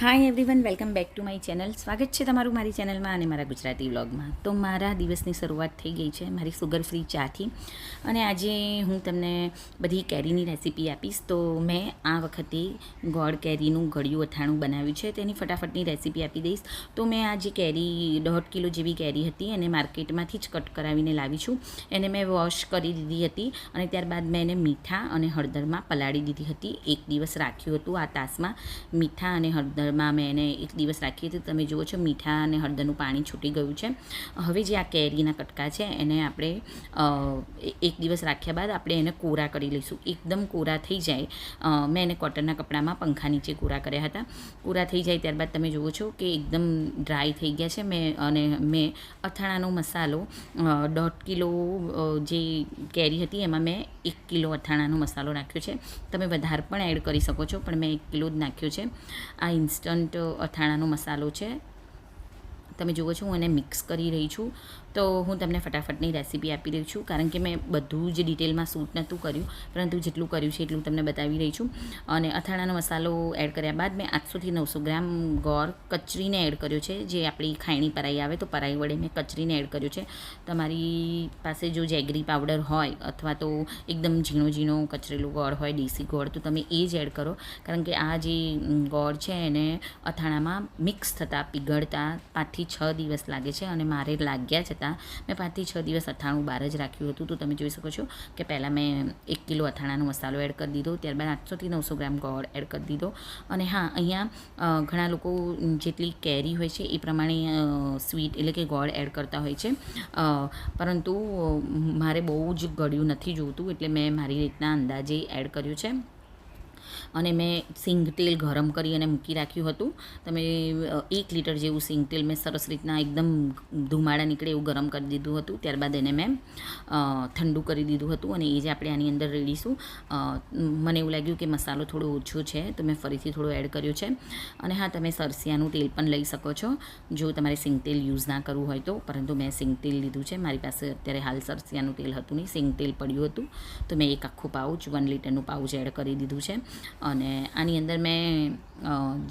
Hi everyone welcome back to my channel સ્વાગત છે તમારું મારી ચેનલમાં અને મારા ગુજરાતી વ્લોગમાં તો મારા દિવસની શરૂઆત થઈ ગઈ છે મારી સુગર ફ્રી ચાથી. અને આજે હું તમને બધી કેરીની રેસીપી આપીશ. તો મેં આ વખતે ગોળ કેરીનું ગળ્યું અથાણું બનાવ્યું છે. તેની ફટાફટની રેસીપી આપી દઈશ. તો મેં આ જે કેરી, દોઢ કિલો જેવી કેરી હતી અને માર્કેટમાંથી જ કટ કરાવીને લાવી છું. એને મેં વોશ કરી દીધી હતી અને ત્યારબાદ મેં એને મીઠા અને હળદરમાં પલાળી દીધી હતી. એક દિવસ રાખ્યું હતું આ તાસમાં. મીઠા અને હળદર હળદરમાં મેં એને એક દિવસ રાખી હતી. તમે જુઓ છો, મીઠા અને હળદરનું પાણી છૂટી ગયું છે. હવે જે આ કેરીના કટકા છે, એને આપણે એક દિવસ રાખ્યા બાદ આપણે એને કોરા કરી લઈશું. એકદમ કોરા થઈ જાય. મેં એને કોટનના કપડામાં પંખા નીચે કોરા કર્યા હતા. કોરા થઈ જાય ત્યારબાદ તમે જુઓ છો કે એકદમ ડ્રાય થઈ ગયા છે. મેં, અને મેં અથાણાનો મસાલો દોઢ કિલો જે કેરી હતી એમાં મેં એક કિલો અથાણાનો મસાલો નાખ્યો છે. તમે વધારે પણ એડ કરી શકો છો, પણ મેં એક કિલો જ નાખ્યો છે. આ ઇન્સ્ટન્ટ અથાણાનો મસાલો છે. તમે જુઓ છો હું એને મિક્સ કરી રહી છું. તો હું તમને ફટાફટની રેસીપી આપી રહી છું. કારણ કે મેં બધું જ ડિટેલમાં સૂટ નહોતું કર્યું. પરંતુ જેટલું કર્યું છે એટલું તમને બતાવી રહી છું. અને અથાણાનો મસાલો એડ કર્યા બાદ મેં આઠસોથી નવસો ગ્રામ ગોળ કચરીને એડ કર્યો છે. જે આપણી ખાયણી પરાઈ આવે તો પરાઈ વડે મેં કચરીને એડ કર્યો છે. તમારી પાસે જો જેગરી પાવડર હોય અથવા તો એકદમ ઝીણો ઝીણો કચરેલું ગોળ હોય, દેશી ગોળ, તો તમે એ જ એડ કરો. કારણ કે આ જે ગોળ છે એને અથાણામાં મિક્સ થતાં, પીગળતા પાંચથી છ દિવસ લાગે છે અને મારે લાગ્યા છતાં હતા. મેં પાંચથી છ દિવસ અથાણું બહાર જ રાખ્યું હતું. તો તમે જોઈ શકો છો કે પહેલાં મેં એક કિલો અથાણાનો મસાલો એડ કરી દીધો. ત્યારબાદ આઠસોથી નવસો ગ્રામ ગોળ એડ કરી દીધો. અને હા, અહીંયા ઘણા લોકો જેટલી કેરી હોય છે એ પ્રમાણે સ્વીટ એટલે કે ગોળ એડ કરતા હોય છે. પરંતુ મારે બહુ જ ગળ્યું નથી જોતું એટલે મેં મારી રીતના અંદાજે એડ કર્યું છે. અને મેં સિંગ તેલ ગરમ કરી અને મૂકી રાખ્યું હતું. તમે એક લીટર જેવું સિંગ તેલ મેં સરસ રીતના એકદમ ધુમાડા નીકળે એવું ગરમ કરી દીધું હતું. ત્યારબાદ એને મેં ઠંડુ કરી દીધું હતું અને એ જે આપણે આની અંદર રેડીશું મને એવું લાગ્યું કે મસાલો થોડો ઓછો છે તો મેં ફરીથી થોડો એડ કર્યો છે. અને હા, તમે સરસિયાનું તેલ પણ લઈ શકો છો. જો તમારે સિંગ તેલ યુઝ ના કરવું હોય તો, પરંતુ મેં સિંગ તેલ લીધું છે. મારી પાસે અત્યારે હાલ સરસિયાનું તેલ હતું નહીં, સિંગ તેલ પડ્યું હતું. તો મેં એક આખું પાઉચ વન લીટરનું પાઉચ એડ કરી દીધું છે. અને આની અંદર મેં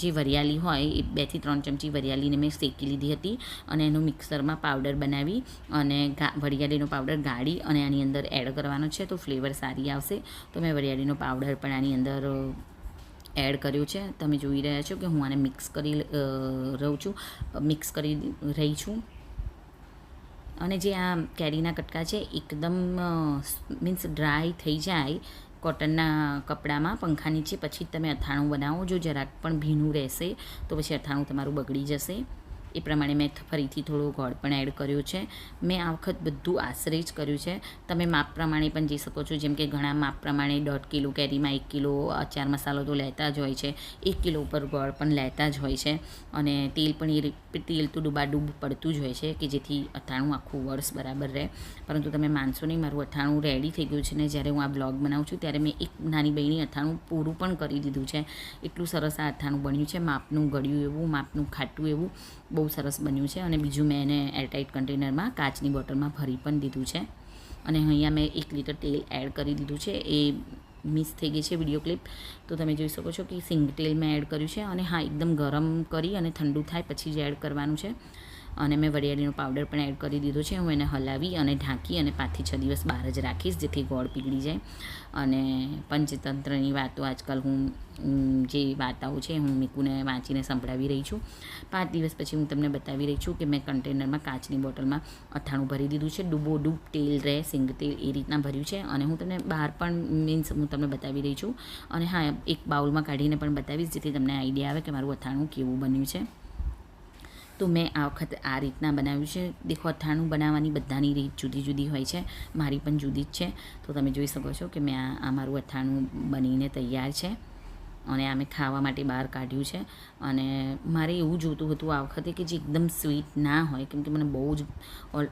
જે વરિયાળી હોય, એ બેથી ત્રણ ચમચી વરિયાળીને મેં શેકી લીધી હતી અને એનું મિક્સરમાં પાવડર બનાવી અને વરિયાળીનો પાવડર ગાળી અને આની અંદર એડ કરવાનો છે તો ફ્લેવર સારી આવશે. તો મેં વરિયાળીનો પાવડર પણ આની અંદર એડ કર્યું છે. તમે જોઈ રહ્યા છો કે હું આને મિક્સ કરી રહું છું, મિક્સ કરી રહી છું. અને જે આ કેરીના કટકા છે, એકદમ મીન્સ ડ્રાય થઈ જાય કોટનના કપડામાં પંખા નીચે, પછી તમે અથાણું બનાવો. જો જરાક પણ ભીનું રહેશે, તો પછી અથાણું તમારું બગડી જશે. એ પ્રમાણે મેં ફરીથી થોડો ગોળ પણ એડ કર્યો છે. મેં આ વખત બધું આશરે જ કર્યું છે. તમે માપ પ્રમાણે પણ જઈ શકો છો, જેમ કે ઘણા માપ પ્રમાણે દોઢ કિલો કેરીમાં એક કિલો અચાર મસાલો તો લેતા જ હોય છે. એક કિલો ઉપર ગોળ પણ લેતા જ હોય છે. અને તેલ પણ એ તેલ તો ડૂબાડૂબ પડતું જ હોય છે કે જેથી અથાણું આખું વર્ષ બરાબર રહે. પરંતુ તમે માનશો નહીં, મારું અથાણું રેડી થઈ ગયું છે ને જ્યારે હું આ બ્લોગ બનાવું છું ત્યારે મેં એક નાની બહેની અથાણું પૂરું પણ કરી દીધું છે. એટલું સરસ આ અથાણું બન્યું છે. માપનું ગળ્યું એવું, માપનું ખાટું એવું. બહુ બહુ સરસ બન્યું છે અને બીજું મેં એને એરટાઇટ કન્ટેનરમાં કાચની બોટલમાં ભરી પણ દીધું છે. અને અહીંયા મેં એક લીટર તેલ એડ કરી દીધું છે. એ મિસ થઈ ગઈ છે વીડિયો ક્લિપ. તો તમે જોઈ શકો છો કે સિંગ તેલ મેં એડ કર્યું છે અને હા, એકદમ ગરમ કરી અને ઠંડુ થાય પછી જ એડ કરવાનું છે. અને મેં વરિયાળીનો પાવડર પણ એડ કરી દીધો છે. હું એને હલાવી અને ઢાંકી અને પાંચથી છ દિવસ બહાર જ રાખીશ, જેથી ગોળ પીગળી જાય. અને પંચતંત્રની વાતો આજકાલ હું જે વાર્તાઓ છે હું મીકુને વાંચીને સંભળાવી રહી છું. પાંચ દિવસ પછી હું તમને બતાવી રહી છું કે મેં કન્ટેનરમાં કાચની બોટલમાં અથાણું ભરી દીધું છે. ડૂબો ડૂબ તેલ રહે, સિંગ તેલ એ રીતના ભર્યું છે. અને હું તમને બહાર પણ મીન્સ હું તમને બતાવી રહી છું. અને હા, એક બાઉલમાં કાઢીને પણ બતાવીશ, જેથી તમને આઈડિયા આવે કે મારું અથાણું કેવું બન્યું છે. તો મેં આ વખત આ રીતના બનાવ્યું છે. દેખો, અથાણું બનાવવાની બધાની રીત જુદી જુદી હોય છે. મારી પણ જુદી જ છે. તો તમે જોઈ શકો છો કે મેં આ મારું અથાણું બનીને તૈયાર છે અને આ મેં ખાવા માટે બહાર કાઢ્યું છે. અને મારે એવું જોતું હતું આ વખતે કે જે એકદમ સ્વીટ ના હોય, કેમ કે મને બહુ જ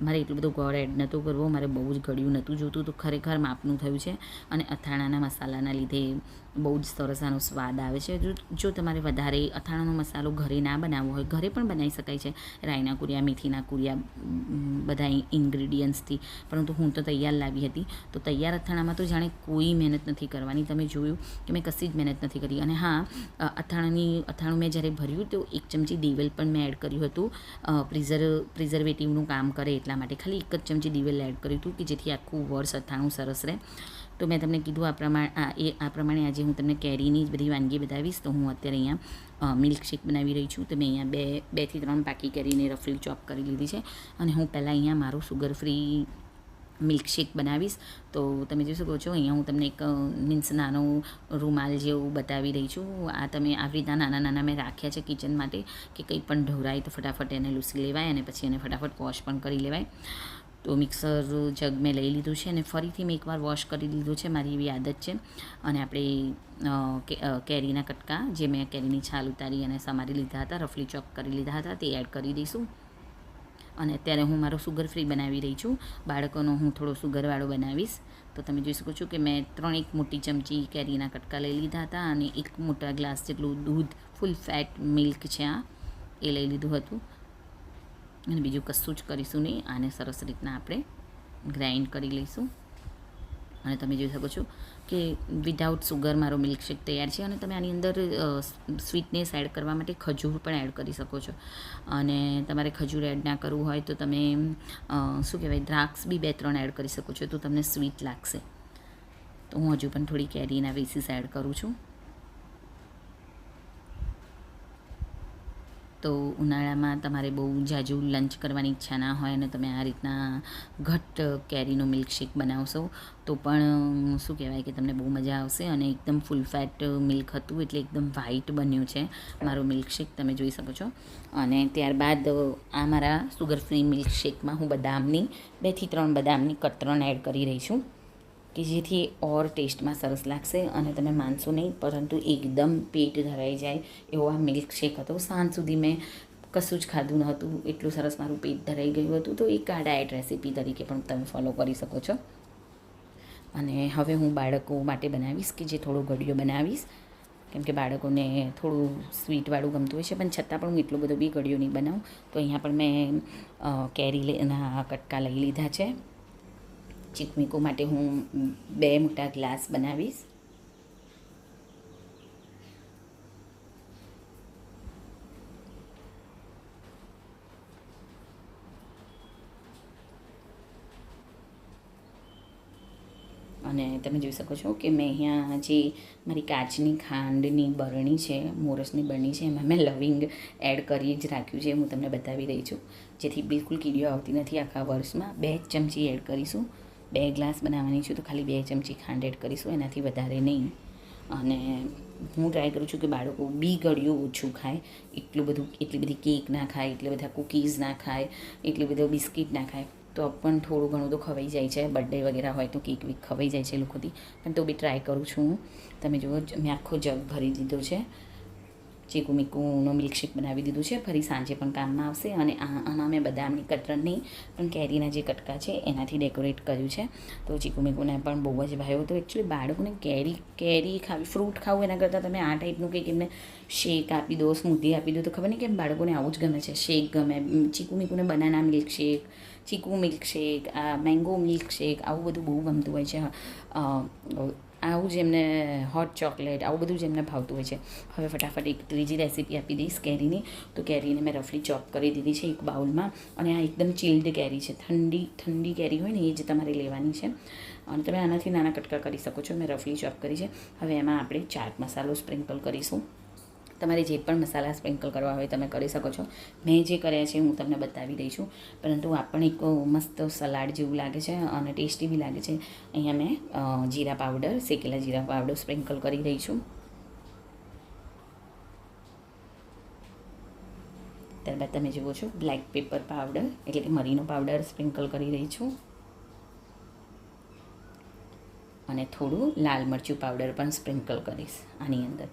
મારે એટલું બધું ગોળ એડ નહોતો કરવો, મારે બહુ જ ગળ્યું નહોતું જોતું. તો ખરેખર માપનું થયું છે. અને અથાણાના મસાલાના લીધે બહુ જ સરસ આનો સ્વાદ આવે છે. જો જો તમારે વધારે અથાણાનો મસાલો ઘરે ના બનાવવો હોય, ઘરે પણ બનાવી શકાય છે. રાઈના કુરિયા, મેથીના કુરિયા બધા ઇન્ગ્રીડિયન્ટ્સથી. પરંતુ હું તો તૈયાર લાવી હતી. તો તૈયાર અથાણામાં તો જાણે કોઈ મહેનત નથી કરવાની. તમે જોયું કે મેં કશી જ મહેનત નથી કરી. અને હા અથાણાની, અથાણું મેં જ્યારે ભર્યું તો એક ચમચી દિવેલ પણ મેં એડ કર્યું હતું. પ્રિઝર પ્રિઝર્વ, પ્રિઝર્વેટિવનું કામ કરે એટલા માટે. ખાલી એક જ ચમચી દિવેલ એડ કર્યું હતું કે જેથી આખું વર્ષ અથાણું સરસ રહે. તો મેં તમને કીધું આ પ્રમાણે, આ એ, આ પ્રમાણે આજે હું તમને કેરીની જ બધી વાનગી બતાવીશ. તો હું અત્યારે અહીંયા મિલ્કશેક બનાવી રહી છું. તો મેં અહીંયા બે બેથી ત્રણ પાકી કેરીને રફલી ચોપ કરી લીધી છે. અને હું પહેલાં અહીંયા મારું સુગર ફ્રી મિલ્કશેક બનાવીશ. તો તમે જોઈ શકો છો, અહીંયા હું તમને એક મીન્સ નાનો રૂમાલ જેવું બતાવી રહી છું. આ તમે આવી રીતના નાના નાના મેં રાખ્યા છે કિચન માટે, કે કંઈ પણ ઢોરાય તો ફટાફટ એને લૂસી લેવાય અને પછી એને ફટાફટ વોશ પણ કરી લેવાય. તો મિક્સર જગ મેં લઈ લીધું છે અને ફરીથી મેં એકવાર વોશ કરી લીધું છે, મારી એવી આદત છે. અને આપણે કેરીના કટકા જે મેં કેરીની છાલ ઉતારી અને સમારી લીધા હતા, રફલી ચોક કરી લીધા હતા, તે એડ કરી દઈશું. અને અત્યારે હું મારો સુગર ફ્રી બનાવી રહી છું. બાળકોનો હું થોડો સુગરવાળો બનાવીશ. તો તમે જોઈ શકો છો કે મેં ત્રણ એક મોટી ચમચી કેરીના કટકા લઈ લીધા હતા અને એક મોટા ગ્લાસ જેટલું દૂધ, ફૂલ ફેટ મિલ્ક છે આ, એ લઈ લીધું હતું. અને બીજું કશું જ કરીશું નહીં. આને સરસ રીતના આપણે ગ્રાઇન્ડ કરી લઈશું. અને તમે જોઈ શકો છો કે વિધાઉટ સુગર મારો મિલ્કશેક તૈયાર છે અને તમે આની અંદર સ્વીટનેસ એડ કરવા માટે ખજૂર પણ એડ કરી શકો છો. અને તમારે ખજૂર એડ ના કરવું હોય તો તમે શું કહેવાય, દ્રાક્ષ બી બે ત્રણ એડ કરી શકો છો તો તમને સ્વીટ લાગશે. તો હું હજુ પણ થોડી કેરીના વેસીસ એડ કરું છું. તો ઉનાળામાં તમારે બહુ જાજુ લંચ કરવાની ઈચ્છા ના હોય અને તમે આ રીતના ઘટ્ટ કેરીનો મિલ્કશેક બનાવશો, તો પણ શું કહેવાય કે તમને બહુ મજા આવશે અને એકદમ ફૂલ ફેટ મિલ્ક હતું એટલે એકદમ વ્હાઈટ બન્યું છે મારું મિલ્કશેક તમે જોઈ શકો છો. અને ત્યારબાદ આ મારા સુગર ફ્રી મિલ્કશેકમાં હું બદામની બેથી ત્રણ બદામની કતરણ એડ કરી રહી છું. કે જેથી ઓર ટેસ્ટમાં સરસ લાગશે અને તમે માનશો નહીં, પરંતુ એકદમ પેટ ધરાઈ જાય એવો આ મિલ્કશેક હતો. સાંજ સુધી મેં કશું જ ખાધું ન હતું. એટલું સરસ મારું પેટ ધરાઈ ગયું હતું. તો એક આ ડાયટ રેસીપી તરીકે પણ તમે ફોલો કરી શકો છો. અને હવે હું બાળકો માટે બનાવીશ કે જે થોડો ગળ્યો બનાવીશ. કેમ કે બાળકોને થોડું સ્વીટવાળું ગમતું હોય છે. પણ છતાં પણ હું એટલો બધો બી ગળ્યો નહીં બનાવું. તો અહીંયા પણ મેં કેરી ના કટકા લઈ લીધા છે. ચીકમીકો માટે હું બે મોટા ગ્લાસ બનાવીશ. અને તમે જોઈ શકો છો કે મેં અહીંયા જે મારી કાચની ખાંડની બરણી છે, મોરસની બરણી છે, એમાં મેં લવિંગ એડ કરી જ રાખ્યું છે, હું તમને બતાવી રહી છું. જેથી બિલકુલ કીડીઓ આવતી નથી આખા વર્ષમાં. બે ચમચી એડ કરીશું. બે ગ્લાસ બનાવવાની છું, તો ખાલી બે ચમચી ખાંડ એડ કરીશું, એનાથી વધારે નહીં. અને હું ટ્રાય કરું છું કે બાળકો બી ગળ્યું ઓછું ખાય. એટલું બધું, એટલી બધી કેક ના ખાય, એટલા બધા કૂકીઝ ના ખાય, એટલી બધું બિસ્કિટ ના ખાય. તો પણ થોડું ઘણું તો ખવાઈ જાય છે બર્થડે વગેરે હોય તો કેક વીક ખવાઈ જાય છે લોકોથી. પણ તો બી ટ્રાય કરું છું હું. તમે જુઓ, મેં આખો જગ ભરી દીધો છે. ચીકુ મીકુનો મિલ્કશેક બનાવી દીધું છે, ફરી સાંજે પણ કામમાં આવશે અને આમાં મેં બદામની નહીં પણ કેરીના જે કટકા છે, એનાથી ડેકોરેટ કર્યું છે. તો ચીકુ મીકુને પણ બહુ જ ભાવ્યો હતો. એકચ્યુઅલી બાળકોને કેરી કેરી ખાવી ફ્રૂટ ખાવું એના કરતાં તમે આ ટાઈપનું કંઈક એમને શેક આપી દો સ્મૂધી આપી દો, તો ખબર નહીં કેમ બાળકોને આવું જ ગમે છે. શેક ગમે. ચીકુ મીકુને બનાના મિલ્કશેક ચીકુ મિલ્કશેક આ મેંગો મિલ્કશેક આવું બધું બહુ ગમતું હોય છે. આવું જ એમને હોટ ચોકલેટ આવું બધું જ એમને ભાવતું હોય છે. હવે ફટાફટ એક ત્રીજી રેસીપી આપી દઈશ કેરીની. તો કેરીને મેં રફલી ચોપ કરી દીધી છે એક બાઉલમાં અને આ એકદમ ચિલ્ડ કેરી છે. ઠંડી ઠંડી કેરી હોય ને એ જ તમારે લેવાની છે. અને તમે આનાથી નાના કટકા કરી શકો છો. મેં રફલી ચોપ કરી છે. હવે એમાં આપણે ચાટ મસાલો સ્પ્રિંકલ કરીશું. તમારે જે પણ મસાલા સ્પ્રિંકલ કરવા હોય તમે કરી શકો છો. મેં જે કર્યા છે હું તમને બતાવી રહી છું. પરંતુ આપણને એક મસ્ત સલાડ જેવું લાગે છે અને ટેસ્ટી બી લાગે છે. અહીંયા મેં જીરા પાવડર, શેકેલા જીરા પાવડર સ્પ્રિંકલ કરી રહી છું. ત્યારબાદ તમે જુઓ છો, બ્લેક પેપર પાવડર, એટલે કે મરીનો પાવડર સ્પ્રિંકલ કરી રહી છું. અને થોડું લાલ મરચું પાવડર પણ સ્પ્રિંકલ કરીશ આની અંદર.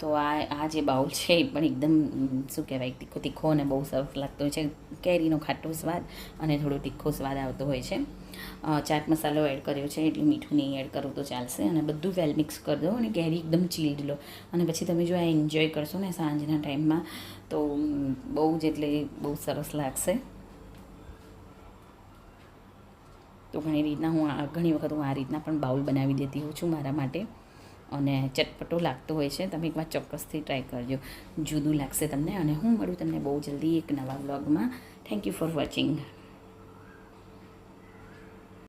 તો આ આ જે બાઉલ છે એ પણ એકદમ શું કહેવાય તીખો તીખો અને બહુ સરસ લાગતો હોય છે. કેરીનો ખાટો સ્વાદ અને થોડો તીખો સ્વાદ આવતો હોય છે. ચાટ મસાલો એડ કર્યો છે, એટલું મીઠું નહીં એડ કરું તો ચાલશે. અને બધું વેલ મિક્સ કરી દો અને કેરી એકદમ ચીલ્ડ લો. અને પછી તમે જો આ એન્જોય કરશો ને સાંજના ટાઈમમાં, તો બહુ જ એટલે બહુ સરસ લાગશે. તો ઘણી રીતના હું ઘણી વખત હું આ રીતના પણ બાઉલ બનાવી દેતી હોઉં છું મારા માટે. અને ચટપટો લાગતો હોય છે, તમે એકવાર ચોક્કસથી ટ્રાય કરજો. જુદું લાગશે તમને અને હું મળું તમને બહુ જલ્દી એક નવા બ્લોગમાં થેન્ક યુ ફોર વોચિંગ